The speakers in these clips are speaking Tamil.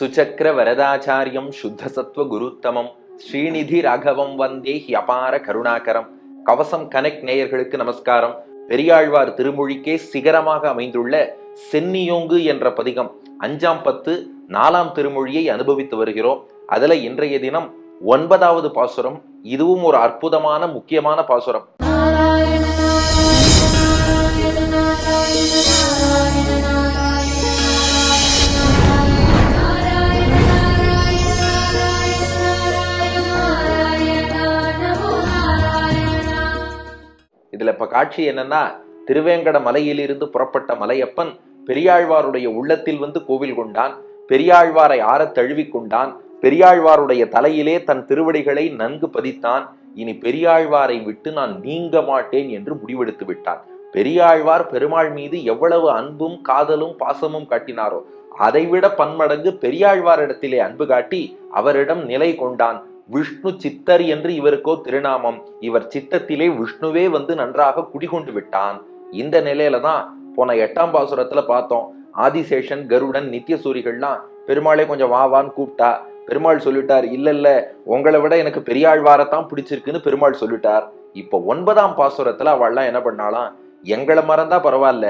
சுச்சக்கர வரதாச்சாரியம் சுத்த சத்வ குருத்தமம். ஸ்ரீநிதி ராகவம் வந்தே ஹியபார கருணாகரம். கவசம் கனெக்ட் நேயர்களுக்கு நமஸ்காரம். பெரியாழ்வார் திருமொழிக்கே சிகரமாக அமைந்துள்ள சென்னியோங்கு என்ற பதிகம் அஞ்சாம் பத்து நாலாம் திருமொழியை அனுபவித்து வருகிறோம். அதுல இன்றைய தினம் ஒன்பதாவது பாசுரம். இதுவும் ஒரு அற்புதமான முக்கியமான பாசுரம். இதில் இப்போ காட்சி என்னன்னா திருவேங்கட மலையிலிருந்து புறப்பட்ட மலையப்பன் பெரியாழ்வாருடைய உள்ளத்தில் வந்து கோவில் கொண்டான் பெரியாழ்வாரை ஆறத் தழுவிக் கொண்டான் பெரியாழ்வாருடைய தலையிலே தன் திருவடிகளை நன்கு பதித்தான். இனி பெரியாழ்வாரை விட்டு நான் நீங்க மாட்டேன் என்று முடிவெடுத்து விட்டான். பெரியாழ்வார் பெருமாள் மீது எவ்வளவு அன்பும் காதலும் பாசமும் காட்டினாரோ அதைவிட பன்மடங்கு பெரியாழ்வாரிடத்திலே அன்பு காட்டி அவரிடம் நிலை கொண்டான். விஷ்ணு சித்தர் என்று இவருக்கோ திருநாமம். இவர் சித்தத்திலே விஷ்ணுவே வந்து நன்றாக குடிகொண்டு விட்டான். இந்த நிலையில தான் போன எட்டாம் பாசுரத்துல பார்த்தோம். ஆதிசேஷன் கருடன் நித்தியசூரிகள்லாம் பெருமாளே கொஞ்சம் வா வான்னு கூப்பிட்டா. பெருமாள் சொல்லிட்டார் இல்ல இல்ல உங்களை விட எனக்கு பெரியாழ்வாரத்தான் பிடிச்சிருக்குன்னு பெருமாள் சொல்லிட்டார். இப்போ ஒன்பதாம் பாசுரத்துல அவள்லாம் என்ன பண்ணாலாம் எங்களை மறந்தா பரவாயில்ல.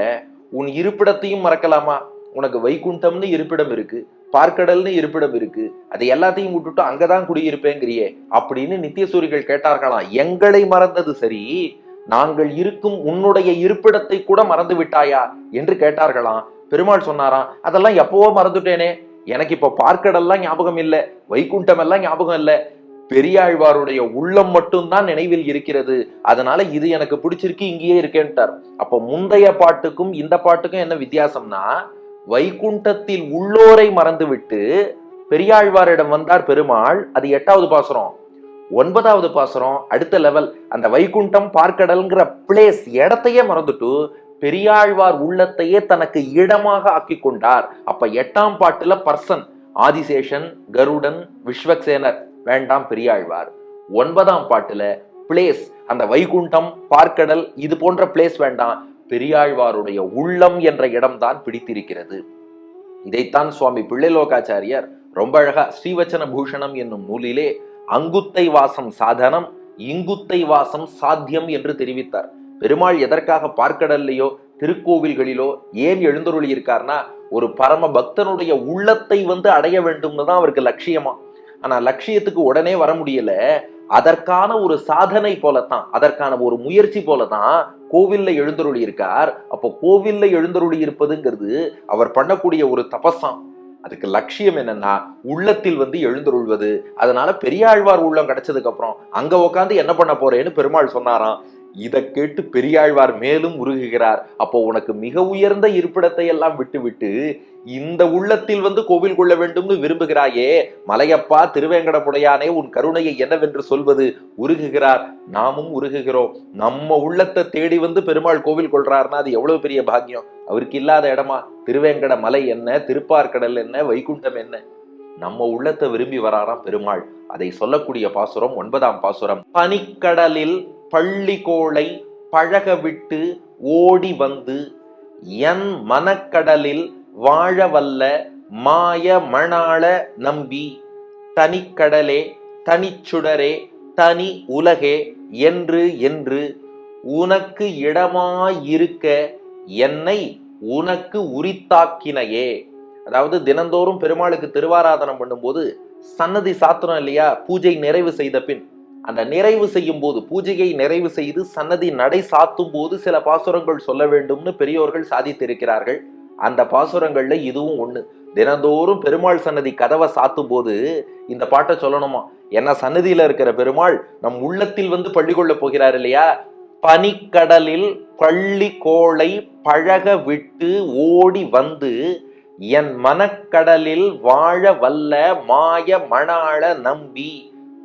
உன் இருப்பிடத்தையும் மறக்கலாமா? உனக்கு வைகுண்டம்னு இருப்பிடம் இருக்கு. பார்க்கடல்னு இருப்பிடம் இருக்கு. அதை எல்லாத்தையும் விட்டுட்டு அங்கதான் குடியிருப்பேங்கிறியே அப்படின்னு நித்தியசூரிகள் கேட்டார்களாம். எங்களை மறந்தது சரி. நாங்கள் இருக்கும் உன்னுடைய இருப்பிடத்தை கூட மறந்து விட்டாயா என்று கேட்டார்களாம். பெருமாள் சொன்னாராம் அதெல்லாம் எப்பவோ மறந்துட்டேனே. எனக்கு இப்ப பார்க்கடல்லாம் ஞாபகம் இல்லை. வைகுண்டம் எல்லாம் ஞாபகம் இல்லை. பெரியாழ்வாருடைய உள்ளம் மட்டும்தான் நினைவில் இருக்கிறது. அதனால இது எனக்கு பிடிச்சிருக்கு இங்கேயே இருக்கேன்ட்டார். அப்ப முந்தைய பாட்டுக்கும் இந்த பாட்டுக்கும் என்ன வித்தியாசம்னா வைகுண்டத்தில் உள்ளோரை மறந்துவிட்டு பெரியாழ்வாரிடம் வந்தார் பெருமாள். அது எட்டாவது பாசுரம். ஒன்பதாவது பாசுரம். அடுத்த லெவல் அந்த வைகுண்டம் பார்க்கடல்ங்கிற பிளேஸ் இடத்தையே மறந்துட்டு பெரியாழ்வார் உள்ளத்தையே தனக்கு இடமாக ஆக்கி கொண்டார். அப்ப எட்டாம் பாட்டுல பர்சன் ஆதிசேஷன் கருடன் விஸ்வக்சேனர் வேண்டாம் பெரியாழ்வார். ஒன்பதாம் பாட்டுல பிளேஸ் அந்த வைகுண்டம் பார்க்கடல் இது போன்ற பிளேஸ் வேண்டாம். பெரியாழ்வாருடைய உள்ளம் என்ற இடம்தான் பிடித்திருக்கிறது. இதைத்தான் சுவாமி பிள்ளைலோகாச்சாரியர் ரொம்ப அழகா ஸ்ரீவச்சன பூஷணம் என்னும் நூலிலே அங்குத்தை வாசம் சாதனம் இங்குத்தை வாசம் சாத்தியம் என்று தெரிவித்தார். பெருமாள் எதற்காக பார்க்கடல்லையோ திருக்கோவில்களிலோ ஏன் எழுந்தருளி இருக்கார்னா ஒரு பரம பக்தனுடைய உள்ளத்தை வந்து அடைய வேண்டும்னு தான் அவருக்கு லட்சியமா. ஆனா லட்சியத்துக்கு உடனே வர முடியல. அதற்கான ஒரு சாதனை போலத்தான் அதற்கான ஒரு முயற்சி போலதான் கோவில்ல எழுந்தருளி இருக்கார். அப்போ கோவில்ல எழுந்தருளி இருப்பதுங்கிறது அவர் பண்ணக்கூடிய ஒரு தபஸாம் அதுக்கு லட்சியம் என்னன்னா உள்ளத்தில் வந்து எழுந்தருள்வது. அதனால பெரியாழ்வார் உள்ளம் கிடைச்சதுக்கு அப்புறம் அங்க உட்காந்து என்ன பண்ண போறேன்னு பெருமாள் சொன்னாராம். இதை கேட்டு பெரியாழ்வார் மேலும் உருகுகிறார். அப்போ உனக்கு மிக உயர்ந்த இருப்பிடத்தை எல்லாம் விட்டுவிட்டு இந்த உள்ளத்தில் வந்து கோவில் கொள்ள வேண்டும்னு விரும்புகிறாயே மலையப்பா திருவேங்கடமுடையானே உன் கருணையை என்னவென்று சொல்வது? உருகுகிறார். நாமும் உருகுகிறோம். நம்ம உள்ளத்தை தேடி வந்து பெருமாள் கோவில் கொள்றாருன்னா அது எவ்வளவு பெரிய பாக்கியம்? அவருக்கு இல்லாத இடமா? திருவேங்கட மலை என்ன? திருப்பார்கடல் என்ன? வைகுண்டம் என்ன? நம்ம உள்ளத்தை விரும்பி வராராம் பெருமாள். அதை சொல்லக்கூடிய பாசுரம் ஒன்பதாம் பாசுரம். பனிக்கடலில் பள்ளிகோளை பழக விட்டு ஓடி வந்து என் மனக்கடலில் வாழ வல்ல மாய மணாள நம்பி தனிக்கடலே தனிச்சுடரே தனி உலகே என்று என்று உனக்கு இடமாயிருக்க என்னை உனக்கு உரித்தாக்கினையே. அதாவது தினந்தோறும் பெருமாளுக்கு திருவாராதனம் பண்ணும்போது சன்னதி சாத்திரம் இல்லையா? பூஜை நிறைவு செய்த பின். அந்த நிறைவு செய்யும் போது பூஜையை நிறைவு செய்து சன்னதி நடை சாத்தும் போது சில பாசுரங்கள் சொல்ல வேண்டும்னு பெரியோர்கள் சாதித்திருக்கிறார்கள். அந்த பாசுரங்கள்ல இதுவும் ஒண்ணு. தினந்தோறும் பெருமாள் சன்னதி கதவை சாத்தும் போது இந்த பாட்டை சொல்லணுமா? என்ன சன்னதியில இருக்கிற பெருமாள் நம் உள்ளத்தில் வந்து பள்ளி கொள்ள போகிறார் இல்லையா? பனிக்கடலில் பள்ளி கோளை பழக விட்டு ஓடி வந்து என் மனக்கடலில் வாழ வல்ல மாய மணாள நம்பி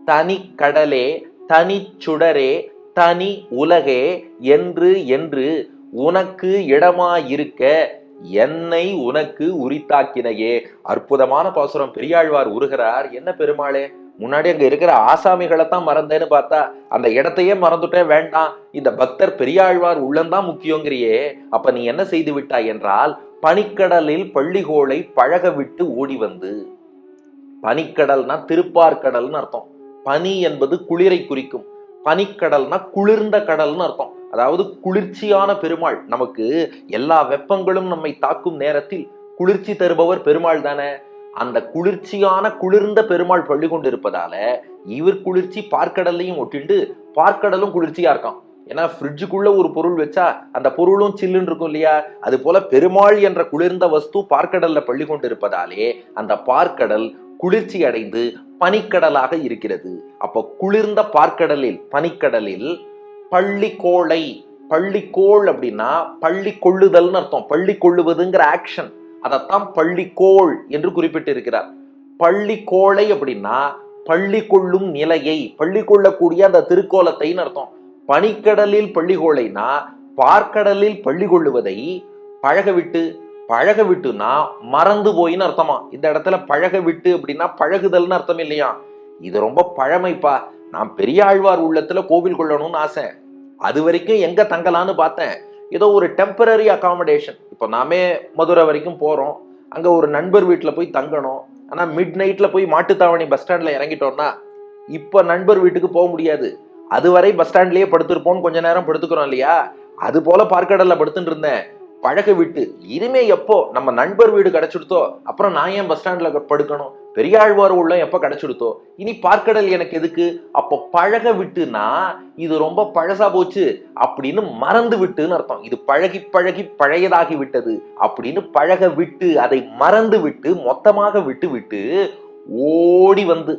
தனி கடலே தனி சுடரே தனி உலகே என்று என்று உனக்கு இடமாயிருக்க என்னை உனக்கு உரித்தாக்கினையே. அற்புதமான பாசுரம் பெரியாழ்வார் உருகிறார். என்ன பெருமாளே? முன்னாடி அங்க இருக்கிற ஆசாமிகளை தான் மறந்தேன்னு பார்த்தா அந்த இடத்தையே மறந்துட்டேன் வேண்டாம். இந்த பக்தர் பெரியாழ்வார் உள்ளந்தான் முக்கியங்கிறியே. அப்ப நீ என்ன செய்து விட்டாய் என்றால் பனிக்கடலில் பள்ளிகோளை பழக விட்டு ஓடி வந்து பனிக்கடல்னா திருப்பார்கடல்னு அர்த்தம். பனி என்பது குளிரை குறிக்கும். பனிக்கடல்னா குளிர்ந்த கடல்னு அர்த்தம். அதாவது குளிர்ச்சியான பெருமாள். நமக்கு எல்லா வெப்பங்களும் நம்மை தாக்கும் நேரத்தில் குளிர்ச்சி தருபவர் பெருமாள் தானே. அந்த குளிர்ச்சியான குளிர்ந்த பெருமாள் பள்ளி கொண்டு இருப்பதால இவர் குளிர்ச்சி பார்க்கடல்லையும் ஒட்டிண்டு பார்க்கடலும் குளிர்ச்சியா இருக்கான். ஏன்னா ஃப்ரிட்ஜுக்குள்ள ஒரு பொருள் வச்சா அந்த பொருளும் சில்லுன்னு இருக்கும் இல்லையா? அது போல பெருமாள் என்ற குளிர்ந்த வஸ்து பார்க்கடல்ல பள்ளி கொண்டு இருப்பதாலே அந்த பார்க்கடல் குளிர்ச்சி அடைந்து பனிக்கடலாக இருக்கிறது. அப்போ குளிர்ந்த பார்க்கடலில் பனிக்கடலில் பள்ளிக்கோளை பள்ளிக்கோள் அப்படின்னா பள்ளி கொள்ளுதல்னு அர்த்தம். பள்ளி கொள்ளுவதுங்கிற ஆக்ஷன் அதைத்தான் பள்ளிக்கோள் என்று குறிப்பிட்டிருக்கிறார். பள்ளி பள்ளிக்கோளை அப்படின்னா பள்ளி கொள்ளும் நிலையை பள்ளி கொள்ளக்கூடிய அந்த திருக்கோலத்தைன்னு அர்த்தம். பனிக்கடலில் பள்ளிகோளைனா பார்க்கடலில் பள்ளி கொள்ளுவதை பழகவிட்டு பழக விட்டுனா மறந்து போயின்னு அர்த்தமா. இந்த இடத்துல பழக விட்டு அப்படின்னா பழகுதல்னு அர்த்தம் இல்லையா? இது ரொம்ப பழமைப்பா. நான் பெரிய ஆழ்வார் உள்ளத்துல கோவில் கொள்ளணும்னு ஆசை. அது வரைக்கும் எங்க தங்கலான்னு பார்த்தேன். ஏதோ ஒரு டெம்பரரி அகாமடேஷன் இப்போ நாமே மதுரை வரைக்கும் போறோம். அங்க ஒரு நண்பர் வீட்டில் போய் தங்கணும். ஆனால் மிட் நைட்ல போய் மாட்டுத்தாவணி பஸ் ஸ்டாண்ட்ல இறங்கிட்டோம்னா இப்போ நண்பர் வீட்டுக்கு போக முடியாது. அதுவரை பஸ் ஸ்டாண்ட்லயே படுத்திருப்போம்னு கொஞ்ச நேரம் படுத்துக்கிறோம் இல்லையா? அது போல பார்க்கடல்ல படுத்துட்டு இருந்தேன். பழக விட்டு இனிமே எப்போ நம்ம நண்பர் வீடு கிடைச்சிடுத்தோ அப்புறம் நான் ஏன் பஸ் ஸ்டாண்ட்ல படுக்கணும்? பெரியாழ்வார் உள்ள எப்ப கிடைச்சிடுத்தோ? இனி பார்க்கடல் எனக்கு எதுக்கு? அப்போ பழக விட்டுனா இது ரொம்ப பழசா போச்சு அப்படின்னு மறந்து விட்டுன்னு அர்த்தம். இது பழகி பழகி பழையதாகி விட்டது அப்படின்னு பழக விட்டு அதை மறந்து விட்டு மொத்தமாக விட்டு விட்டு ஓடி வந்து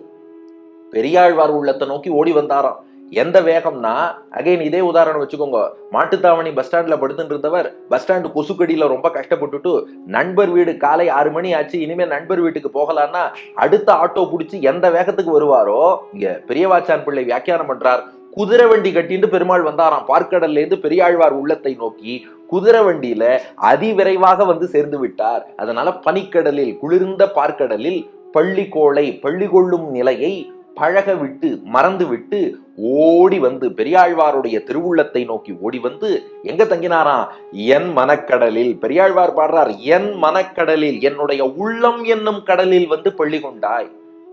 பெரியாழ்வார் உள்ளத்தை நோக்கி ஓடி வந்தாராம். எந்த வேகம்னா அகைன் இதே உதாரணம் வச்சுக்கோங்க. மாட்டுத்தாவணி பஸ் ஸ்டாண்ட்ல படுத்துட்டு இருந்தவர் பஸ் ஸ்டாண்டு கொசுக்கடியில ரொம்ப கஷ்டப்பட்டுட்டு நண்பர் வீடு காலை ஆறு மணி ஆச்சு இனிமே நண்பர் வீட்டுக்கு போகலான்னா அடுத்த ஆட்டோ பிடிச்சி எந்த வேகத்துக்கு வருவாரோ இங்க பெரியவாச்சான் பிள்ளை வியாக்கியானம் பண்றார். குதிரை வண்டி கட்டிட்டு பெருமாள் வந்தாராம். பார்க்கடல்ல இருந்து பெரியாழ்வார் உள்ளத்தை நோக்கி குதிரை வண்டியில அதிவிரைவாக வந்து சேர்ந்து விட்டார். அதனால பனிக்கடலில் குளிர்ந்த பார்க்கடலில் பள்ளிக்கோளை பள்ளி கொள்ளும் நிலையை பழக விட்டு மறந்து விட்டு ஓடி வந்து பெரியாழ்வாருடைய திருவுள்ளத்தை நோக்கி ஓடி வந்து எங்க தங்கினாராம்? என் மனக்கடலில். பெரியாழ்வார் பாடுறார் என் மனக்கடலில். என்னுடைய உள்ளம் என்னும் கடலில் வந்து பள்ளி கொண்டாய்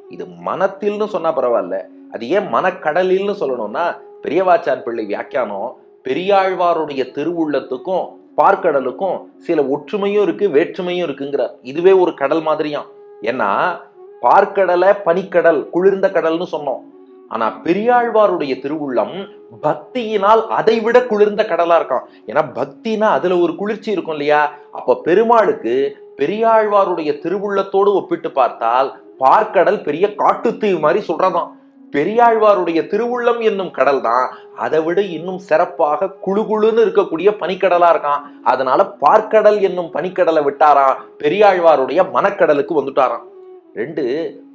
இது மனத்தில்னு சொன்னா பரவாயில்ல. அது ஏன் மனக்கடலில்னு சொல்லணும்னா பெரியவாச்சான் பிள்ளை வியாக்கியானம் பெரியாழ்வாருடைய திருவுள்ளத்துக்கும் பார்க்கடலுக்கும் சில ஒற்றுமையும் இருக்கு வேற்றுமையும் இருக்குங்கிறார் இதுவே ஒரு கடல் மாதிரியாம். ஏன்னா பார்க்கடலை பனிக்கடல் குளிர்ந்த கடல்னு சொன்னோம். ஆனா பெரியாழ்வாருடைய திருவுள்ளம் பக்தியினால் அதை விட குளிர்ந்த கடலா இருக்கான் ஏன்னா பக்தினா அதுல ஒரு குளிர்ச்சி இருக்கும் இல்லையா? அப்ப பெருமாளுக்கு பெரியாழ்வாருடைய திருவுள்ளத்தோடு ஒப்பிட்டு பார்த்தால் பார்க்கடல் பெரிய காட்டுத்தீவு மாதிரி சொல்றதான் பெரியாழ்வாருடைய திருவுள்ளம் என்னும் கடல் தான் அதை விட இன்னும் சிறப்பாக குழுகுழுன்னு இருக்கக்கூடிய பனிக்கடலா இருக்கான் அதனால பார்க்கடல் என்னும் பனிக்கடலை விட்டாராம். பெரியாழ்வாருடைய மனக்கடலுக்கு வந்துட்டாராம். ரெண்டு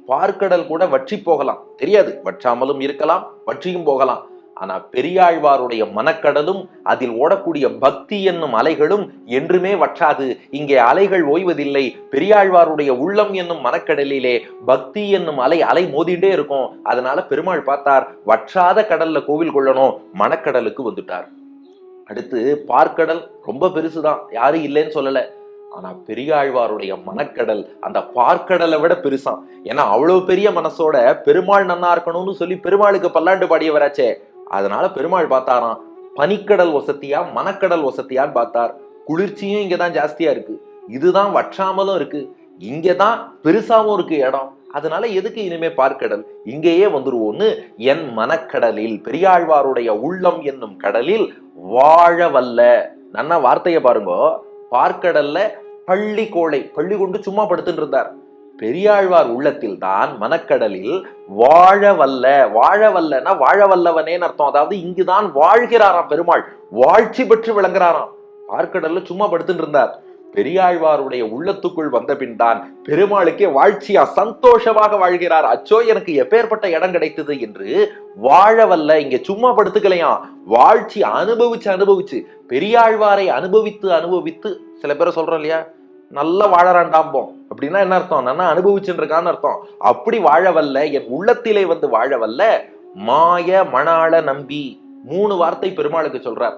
பார்க்கடல் கூட வற்றி போகலாம். தெரியாது. வற்றாமலும் இருக்கலாம் வற்றியும் போகலாம். ஆனா பெரியாழ்வாருடைய மனக்கடலும் அதில் ஓடக்கூடிய பக்தி என்னும் அலைகளும் என்றுமே வற்றாது. இங்கே அலைகள் ஓய்வதில்லை. பெரியாழ்வாருடைய உள்ளம் என்னும் மனக்கடலிலே பக்தி என்னும் அலை அலை மோதிட்டே இருக்கும். அதனால பெருமாள் பார்த்தார் வற்றாத கடல்ல கோவில் கொள்ளணும். மனக்கடலுக்கு வந்துட்டார். அடுத்து பார்க்கடல் ரொம்ப பெருசுதான். யாரும் இல்லைன்னு சொல்லலை. ஆனா பெரியாழ்வாருடைய மனக்கடல் அந்த பார்க்கடலை விட பெருசாம் ஏன்னா அவ்வளவு பெரிய மனசோட பெருமாள் நன்னா இருக்கணும்னு சொல்லி பெருமாளுக்கு பல்லாண்டு பாடியவராச்சே. அதனால பெருமாள் பார்த்தாராம் பனிக்கடல் வசதியா மனக்கடல் வசதியான்னு பார்த்தார். குளிர்ச்சியும் இங்கதான் ஜாஸ்தியா இருக்கு. இதுதான் வற்றாமலும் இருக்கு. இங்கதான் பெருசாவும் இருக்கு இடம். அதனால எதுக்கு இனிமே பார்க்கடல்? இங்கேயே வந்துருவோன்னு என் மனக்கடலில் பெரியாழ்வாருடைய உள்ளம் என்னும் கடலில் வாழ வல்ல. நன்னா வார்த்தையை பாருங்க. பார்க்கடல்ல பள்ளி கோளை பள்ளி கொண்டு சும்மா படுத்துட்டு இருந்தார் பெரியாழ்வார் உள்ளத்தில் தான் மனக்கடலில் வாழ வல்ல வாழ வல்லன்னா வாழ வல்லவனேன்னு அர்த்தம். அதாவது இங்குதான் வாழ்கிறாராம் பெருமாள். வாழ்ச்சி பெற்று விளங்குறாராம். ஆற்கடல்ல சும்மா படுத்துட்டு இருந்தார் பெரியாழ்வாருடைய உள்ளத்துக்குள் வந்த பின் தான் பெருமாளுக்கே வாழ்ச்சியா சந்தோஷமாக வாழ்கிறார். அச்சோ எனக்கு எப்பேற்பட்ட இடம் கிடைத்தது என்று வாழ வல்ல இங்க சும்மா படுத்துக்கலையாம் வாழ்ச்சி அனுபவிச்சு அனுபவிச்சு பெரியாழ்வாரை அனுபவித்து அனுபவித்து சில பேரை சொல்றோம் இல்லையா? நல்லா வாழறாண்டாம்போம் அப்படின்னா என்ன அர்த்தம்? நான் அனுபவிச்சுட்டு இருக்கான்னு அர்த்தம். அப்படி வாழ வல்ல என் உள்ளத்திலே வந்து வாழ வல்ல மாய மணாள நம்பி மூணு வார்த்தை பெருமாளுக்கு சொல்றார்.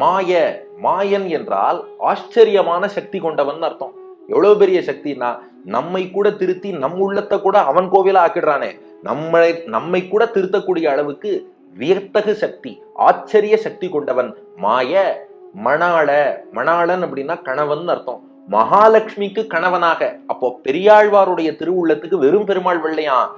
மாய மாயன் என்றால் ஆச்சரியமான சக்தி கொண்டவன் அர்த்தம். எவ்வளவு பெரிய சக்தினா நம்மை கூட திருத்தி நம் உள்ளத்தை கூட அவன் கோவிலா ஆக்கிடுறானே. நம்மளை நம்மை கூட திருத்தக்கூடிய அளவுக்கு வியத்தகு சக்தி ஆச்சரிய சக்தி கொண்டவன் மாய மணாள மணாளன் அப்படின்னா கணவன் அர்த்தம். மகாலட்சுமிக்கு கணவனாக அப்போ பெரியாழ்வாருடைய திருவுள்ளத்துக்கு வெறும் பெருமாள் வெள்ளையா?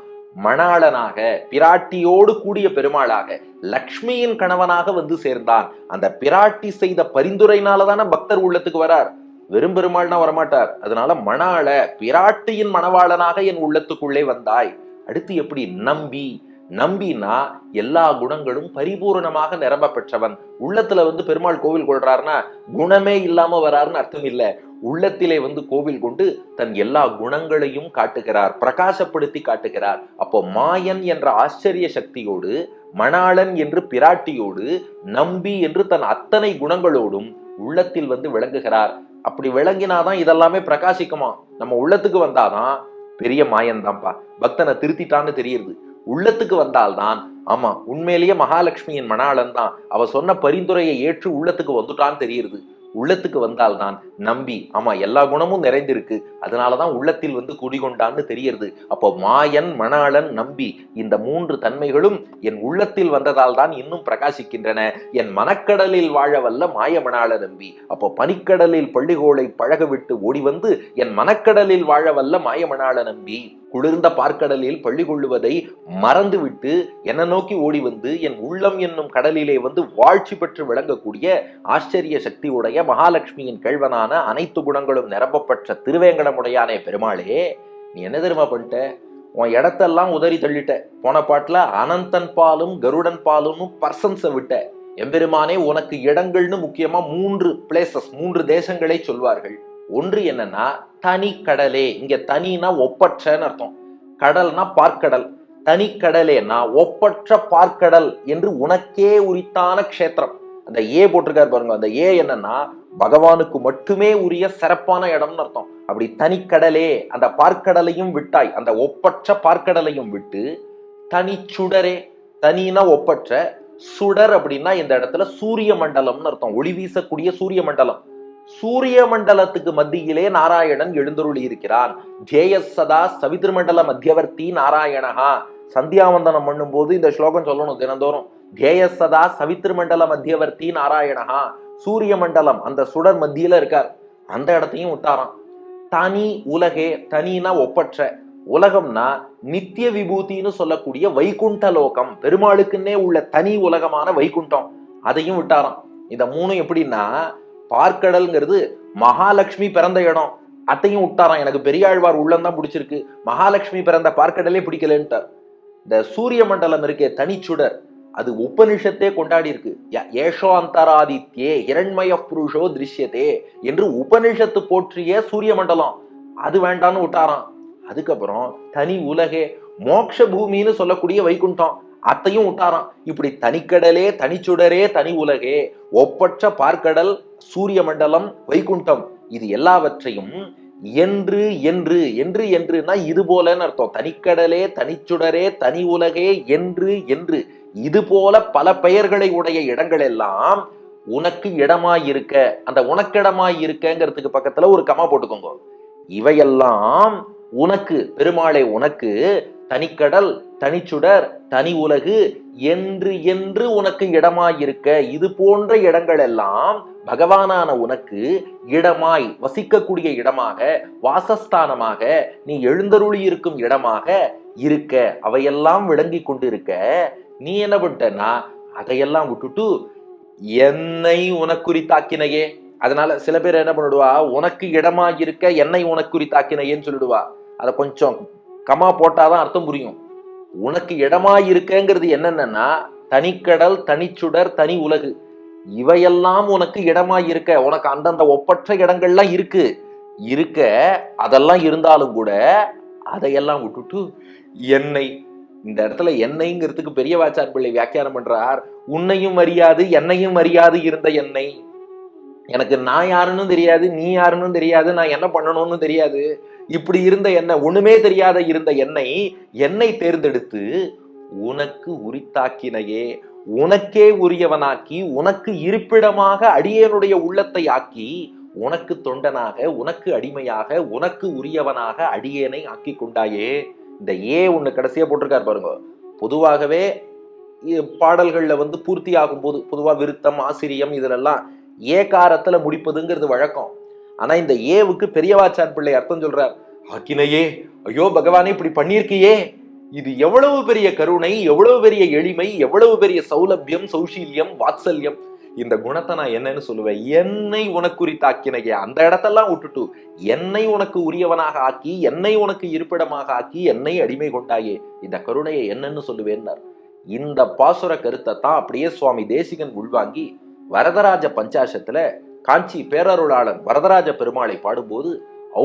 மணாளனாக பிராட்டியோடு கூடிய பெருமாளாக லக்ஷ்மியின் கணவனாக வந்து சேர்ந்தான். அந்த பிராட்டி செய்த பரிந்துரையினால தானே பக்தர் உள்ளத்துக்கு வரார். வெறும் பெருமாள்னா வரமாட்டார். அதனால மணாள பிராட்டியின் மணவாளனாக என் உள்ளத்துக்குள்ளே வந்தாய். அடுத்து எப்படி? நம்பி. நம்பினா எல்லா குணங்களும் பரிபூரணமாக நிரம்ப பெற்றவன். உள்ளத்துல வந்து பெருமாள் கோவில் கொள்றாருன்னா குணமே இல்லாம வராருன்னு அர்த்தம் இல்லை. உள்ளத்திலே வந்து கோவில் கொண்டு தன் எல்லா குணங்களையும் காட்டுகிறார் பிரகாசப்படுத்தி காட்டுகிறார். அப்போ மாயன் என்ற ஆச்சரிய சக்தியோடு மணாளன் என்று பிராட்டியோடு நம்பி என்று தன் அத்தனை குணங்களோடும் உள்ளத்தில் வந்து விளங்குகிறார். அப்படி விளங்கினாதான் இதெல்லாமே பிரகாசிக்குமா? நம்ம உள்ளத்துக்கு வந்தாதான் பெரிய மாயன்தான்ப்பா. பக்தனை திருத்திட்டான்னு தெரியுது. உள்ளத்துக்கு வந்தால்தான் ஆமா உண்மையிலேயே மகாலட்சுமியின் மணாளன் தான் அவ சொன்ன பரிந்துரையை ஏற்று உள்ளத்துக்கு வந்துட்டான்னு தெரியுது. உள்ளத்துக்கு வந்தால்தான் நம்பி. ஆமா எல்லா குணமும் நிறைந்திருக்கு. அதனாலதான் உள்ளத்தில் வந்து குடிகொண்டான்னு தெரியறது. அப்போ மாயன் மணாளன் நம்பி இந்த மூன்று தன்மைகளும் என் உள்ளத்தில் வந்ததால் தான் இன்னும் பிரகாசிக்கின்றன. என் மனக்கடலில் வாழ வல்ல மாய மணாள நம்பி. அப்போ பனிக்கடலில் பள்ளிகோளை பழக விட்டு ஓடி வந்து என் மனக்கடலில் வாழ வல்ல மாய மணாள நம்பி. குளிர்ந்த பார்க்கடலில் பள்ளி கொள்ளுவதை மறந்துவிட்டு என்னை நோக்கி ஓடி வந்து என் உள்ளம் என்னும் கடலிலே வந்து வாழ்ச்சி பெற்று விளங்கக்கூடிய ஆச்சரிய சக்தி உடைய மகாலட்சுமியின் கேழ்வனான அனைத்து குணங்களும் நிரப்பப்பட்ட திருவேங்கடமுடையானே பெருமாளே நீ என்ன தெரியுமா பண்ணிட்ட? உன் இடத்தெல்லாம் உதறி தள்ளிட்ட. போன பாட்டுல அனந்தன் பாலும் கருடன் பாலும்னு பர்சன்ஸை விட்ட. எம்பெருமானே உனக்கு இடங்கள்னு முக்கியமா மூன்று பிளேசஸ் மூன்று தேசங்களை சொல்வார்கள். ஒன்று என்னன்னா தனி கடலே இங்க தனினா ஒப்பற்றன்னு அர்த்தம். கடல்னா பார்க்கடல். தனி கடலேனா ஒப்பற்ற பார்க்கடல் என்று உனக்கே உரித்தான க்ஷேத்திரம். அந்த ஏ போட்டிருக்காரு பாருங்க அந்த ஏ என்னன்னா பகவானுக்கு மட்டுமே உரிய சிறப்பான இடம்னு அர்த்தம். அப்படி தனிக்கடலே அந்த பார்க்கடலையும் விட்டாய் அந்த ஒப்பற்ற பார்க்கடலையும் விட்டு தனி சுடரே தனினா ஒப்பற்ற சுடர் அப்படின்னா இந்த இடத்துல சூரிய மண்டலம்னு அர்த்தம். ஒளி வீசக்கூடிய சூரிய மண்டலம். சூரிய மண்டலத்துக்கு மத்தியிலே நாராயணன் எழுந்தருளி இருக்கிறான். ஜேயசதா சதா சவிதிருமண்டல மத்தியவர்த்தி நாராயணஹா. சந்தியாவந்தனம் பண்ணும்போது இந்த ஸ்லோகம் சொல்லணும் தினந்தோறும். தேயசதா சதா சவித்திருமண்டல மத்தியவர்த்தி நாராயணஹா சூரிய மண்டலம் அந்த சுடர் மத்தியில இருக்கார். அந்த இடத்தையும் விட்டாராம் தனி உலகே தனினா ஒப்பற்ற. உலகம்னா நித்திய விபூதின்னு சொல்லக்கூடிய வைகுண்ட லோகம். பெருமாளுக்குன்னே உள்ள தனி உலகமான வைகுண்டம். அதையும் விட்டாராம். இந்த மூணும் எப்படின்னா பார்க்கடல்ங்கிறது மகாலட்சுமி பிறந்த இடம். அத்தையும் விட்டாராம் எனக்கு பெரியாழ்வார் உள்ளந்தான் பிடிச்சிருக்கு. மகாலட்சுமி பிறந்த பார்க்கடலே பிடிக்கலன்ட்டார். இந்த சூரிய மண்டலம் இருக்கே தனிச்சுடர் அது உபனிஷத்தே கொண்டாடி இருக்கு ஏஷோ அந்தராதித்யே இரண்மய புருஷோ திருஷ்யத்தே என்று உபனிஷத்து போற்றிய சூரிய மண்டலம் அது வேண்டான்னு விட்டாராம். அதுக்கப்புறம் தனி உலகே மோக்ஷ பூமின்னு சொல்லக்கூடிய வைகுண்டம். அத்தையும் விட்டாராம். இப்படி தனிக்கடலே தனிச்சுடரே தனி உலகே ஒப்பற்ற பார்க்கடல் சூரிய மண்டலம் வைகுண்டம். இது எல்லாவற்றையும் என்று என்று என்று என்றுனா இது போலன்னு அர்த்தம். தனிக்கடலே தனிச்சுடரே தனி உலகே என்று என்று. இது போல பல பெயர்களை உடைய இடங்கள் எல்லாம் உனக்கு இடமாய் இருக்க அந்த உனக்கிடமாய் இருக்கங்கிறதுக்கு பக்கத்துல ஒரு கமா போட்டுக்கோங்க. இவையெல்லாம் உனக்கு பெருமாளே உனக்கு தனிக்கடல் தனிச்சுடர் தனி உலகு என்று என்று உனக்கு இடமாய் இருக்க இது போன்ற இடங்கள் எல்லாம் பகவானான உனக்கு இடமாய் வசிக்கக்கூடிய இடமாக வாசஸ்தானமாக நீ எழுந்தருளி இருக்கும் இடமாக இருக்க அவையெல்லாம் விளங்கி கொண்டிருக்க நீ என்ன பண்ணிட்டனா அதையெல்லாம் விட்டுட்டு என்னை உனக்குறித்தாக்கினையே. அதனால சில பேர் என்ன பண்ணிடுவா உனக்கு இடமா இருக்க என்னை உனக்குறித்தாக்கினையேன்னு சொல்லிடுவா. அதை கொஞ்சம் கமா போட்டாதான் அர்த்தம் புரியும். உனக்கு இடமா இருக்கங்கிறது என்னென்னன்னா தனிக்கடல் தனிச்சுடர் தனி உலகு. இவையெல்லாம் உனக்கு இடமா இருக்க உனக்கு அந்தந்த ஒப்பற்ற இடங்கள்லாம் இருக்கு. இருக்க அதெல்லாம் இருந்தாலும் கூட அதையெல்லாம் விட்டுட்டு என்னை இந்த இடத்துல என்னைங்கிறதுக்கு பெரிய வாச்சார் பிள்ளை வியாக்கியானம் பண்றார். உன்னையும் அறியாது என்னையும் அறியாது இருந்த என்னை. எனக்கு நான் யாருன்னு தெரியாது நீ யாருன்னு தெரியாது நான் என்ன பண்ணணும்னு தெரியாது. இப்படி இருந்த என்ன ஒண்ணுமே தெரியாத இருந்த என்னை என்னை தேர்ந்தெடுத்து உனக்கு உரித்தாக்கினையே உனக்கே உரியவனாக்கி உனக்கு இருப்பிடமாக அடியேனுடைய உள்ளத்தை ஆக்கி உனக்கு தொண்டனாக உனக்கு அடிமையாக உனக்கு உரியவனாக அடியேனை ஆக்கி கொண்டாயே. இந்த ஏ ஒன்று கடைசியாக போட்டிருக்காரு பாருங்க. பொதுவாகவே பாடல்களில் வந்து பூர்த்தி ஆகும்போது பொதுவாக விருத்தம் ஆசிரியம் இதுலெல்லாம் ஏகாரத்தில் முடிப்பதுங்கிறது வழக்கம். ஆனால் இந்த ஏவுக்கு பெரியவாச்சான் பிள்ளை அர்த்தம் சொல்றார் ஆக்கினையே ஐயோ பகவானே இப்படி பண்ணியிருக்கியே. இது எவ்வளவு பெரிய கருணை எவ்வளவு பெரிய எளிமை எவ்வளவு பெரிய சௌலபியம் சௌஷீல்யம் வாத்சல்யம் இந்த குணத்தை நான் என்னன்னு சொல்லுவேன். என்னை உனக்குரித்தாக்கினையே அந்த இடத்தெல்லாம் விட்டுட்டு என்னை உனக்கு உரியவனாக ஆக்கி என்னை உனக்கு இருப்பிடமாக ஆக்கி என்னை அடிமை கொண்டாயே. இந்த கருணையை என்னன்னு சொல்லுவேன்னார். இந்த பாசுர கருத்தை தான் அப்படியே சுவாமி தேசிகன் உள்வாங்கி வரதராஜ பஞ்சாசத்துல காஞ்சி பேரருளாளர் வரதராஜ பெருமாளை பாடும்போது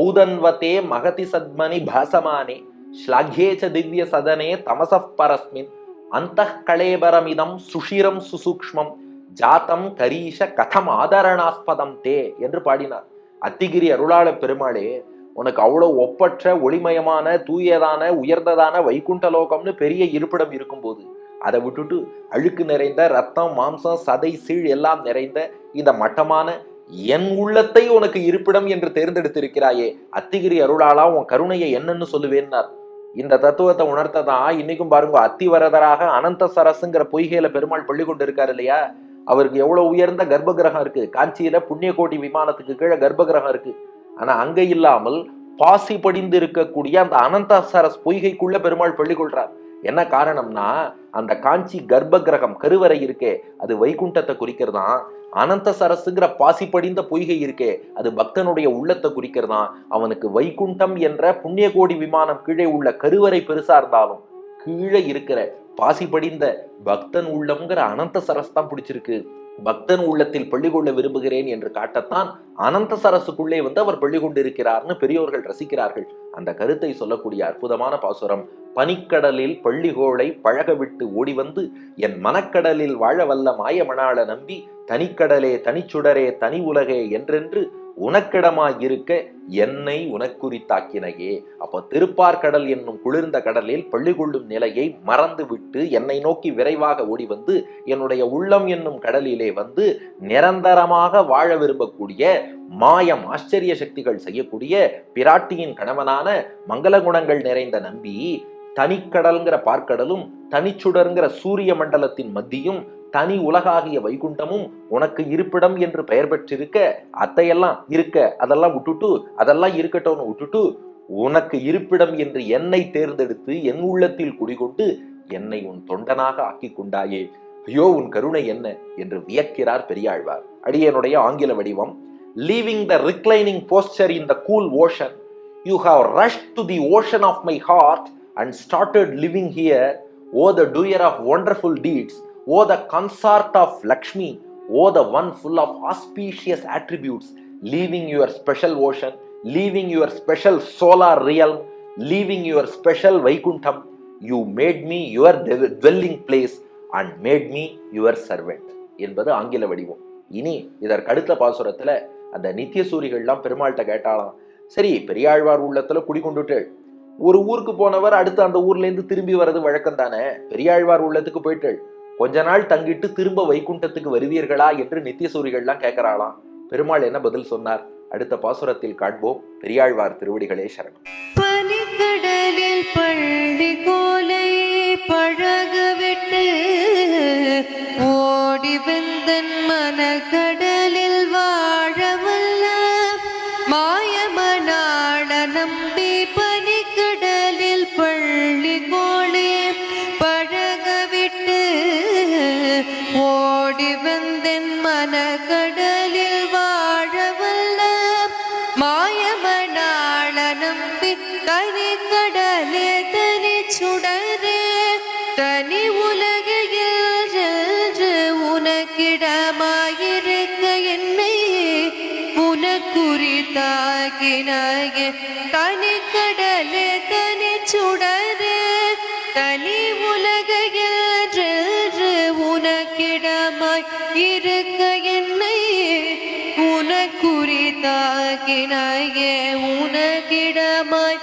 ஔதன்வத்தே மகதி சத்மனி பாசமானே ஸ்லாಘ್ಯேச்ச திவ்ய சதனே தமசப் பரஸ்மின் அந்த கலேபரமிதம் சுஷிரம் சுசூக்ஷ்மம் ஜாத்தம் கரீஷ கதம் ஆதரணாஸ்பதம் தே என்று பாடினார். அத்திகிரி அருளாள பெருமாளே உனக்கு அவ்வளோ ஒப்பற்ற ஒளிமயமான தூயதான உயர்ந்ததான வைகுண்ட லோகம்னு பெரிய இருப்பிடம் இருக்கும்போது அதை விட்டுட்டு அழுக்கு நிறைந்த ரத்தம் மாம்சம் சதை சீழ் எல்லாம் நிறைந்த இந்த மட்டமான என் உள்ளத்தை உனக்கு இருப்பிடம் என்று தேர்ந்தெடுத்திருக்கிறாயே அத்திகிரி அருளாளா உன் கருணையை என்னன்னு சொல்லுவேன்னார். இந்த தத்துவத்தை உணர்த்ததான் இன்னைக்கும் பாருங்க அத்திவரதராக அனந்த சரசுங்கிற பொய்கையில பெருமாள் பள்ளி கொண்டு இருக்காரு இல்லையா? அவருக்கு எவ்வளோ உயர்ந்த கர்ப்ப கிரகம் இருக்கு? காஞ்சியில புண்ணிய கோடி விமானத்துக்கு கீழே கர்ப்ப கிரகம் இருக்கு. ஆனா அங்க இல்லாமல் பாசி படிந்து இருக்கக்கூடிய அந்த அனந்த சரஸ் பொய்கைக்குள்ள பெருமாள் பள்ளி கொள்றார். என்ன காரணம்னா அந்த காஞ்சி கர்ப்ப கிரகம் கருவறை இருக்கே அது வைகுண்டத்தை குறிக்கிறதாம் அனந்த சரசுங்கிற பாசி படிந்த பொய்கை இருக்கே அது பக்தனுடைய உள்ளத்தை குறிக்கிறதாம் அவனுக்கு வைகுண்டம் என்ற புண்ணிய கோடி விமானம் கீழே உள்ள கருவறை பெருசா இருந்தாலும் கீழே இருக்கிற பாசி படிந்த பக்தன் உள்ளம்ங்கிற அனந்த சரஸ் தான் பிடிச்சிருக்கு. பக்தன் உள்ளத்தில் பள்ளி கொள்ள விரும்புகிறேன் என்று காட்டத்தான் அனந்த சரசுக்குள்ளே வந்து அவர் பள்ளி கொண்டிருக்கிறார்னு பெரியோர்கள் ரசிக்கிறார்கள். அந்த கருத்தை சொல்லக்கூடிய அற்புதமான பாசுரம் பனிக்கடலில் பள்ளிகோளை பழக விட்டு ஓடி வந்து என் மனக்கடலில் வாழ வல்ல மாயமணாள நம்பி தனிக்கடலே தனிச்சுடரே தனி உலகே என்றென்று உனக்கிடமாயிருக்க என்னை உனக்குரித்தாக்கினையே அப்போ திருப்பார்கடல் என்னும் குளிர்ந்த கடலில் பள்ளி கொள்ளும் நிலையை மறந்துவிட்டு என்னை நோக்கி விரைவாக ஓடி வந்து என்னுடைய உள்ளம் என்னும் கடலிலே வந்து நிரந்தரமாக வாழ விரும்பக்கூடிய மாயம் ஆச்சரிய சக்திகள் செய்யக்கூடிய பிராட்டியின் கணவனான மங்கள குணங்கள் நிறைந்த நம்பி தனிக்கடல்ங்கிற பார்க்கடலும் தனிச்சுடர்ங்கிற சூரிய மண்டலத்தின் மத்தியும் தனி உலகாகிய வைகுண்டமும் உனக்கு இருப்பிடம் என்று பெயர் பெற்றிருக்க அத்தையெல்லாம் இருக்க அதெல்லாம் விட்டுட்டு அதெல்லாம் இருக்கட்டும்னு விட்டுட்டு உனக்கு இருப்பிடம் என்று என்னை தேர்ந்தெடுத்து என் உள்ளத்தில் குடிகொண்டு என்னை உன் தொண்டனாக ஆக்கி கொண்டாயே ஐயோ உன் கருணை என்ன என்று வியக்கிறார் பெரியாழ்வார். அடியனுடைய ஆங்கில வடிவம் leaving the reclining posture in the cool ocean you have rush to the ocean of my heart and started living here O the doer of wonderful deeds O the consort of Lakshmi O the one full of auspicious attributes. Leaving your special ocean leaving your special solar realm leaving your special vaikuntham. You made me your de- dwelling place and made me your என்பது ஆங்கில வடிவம். இனி இதற்கு அடுத்த பாசுரத்துல அந்த நித்திய சூரிகள்லாம் பெருமாள்கிட்ட கேட்டாலாம் சரி பெரியாழ்வார் உள்ளத்துல குடிகொண்டுட்டு ஒரு ஊருக்கு போனவர் அடுத்து அந்த ஊர்லேருந்து திரும்பி வர்றது வழக்கம் தானே பெரியாழ்வார் உள்ளத்துக்கு போயிட்டு கொஞ்ச நாள் தங்கிட்டு திரும்ப வைகுண்டத்துக்கு வருவீர்களா என்று நித்திய சூரிகள்லாம் கேட்கறாளாம் பெருமாள் என்ன பதில் சொன்னார்? அடுத்த பாசுரத்தில் காண்போம். பெரியாழ்வார் திருவடிகளே சரணம். பனிக்கடலில் உனக்குறித்தாக்கினாய தனி கடலே தனி சுடரு தனி உலகையில் உனக்கிடமாய் இருக்க என்னை உனக்குறித்தாக்கினாயே உனக்கிடமாய்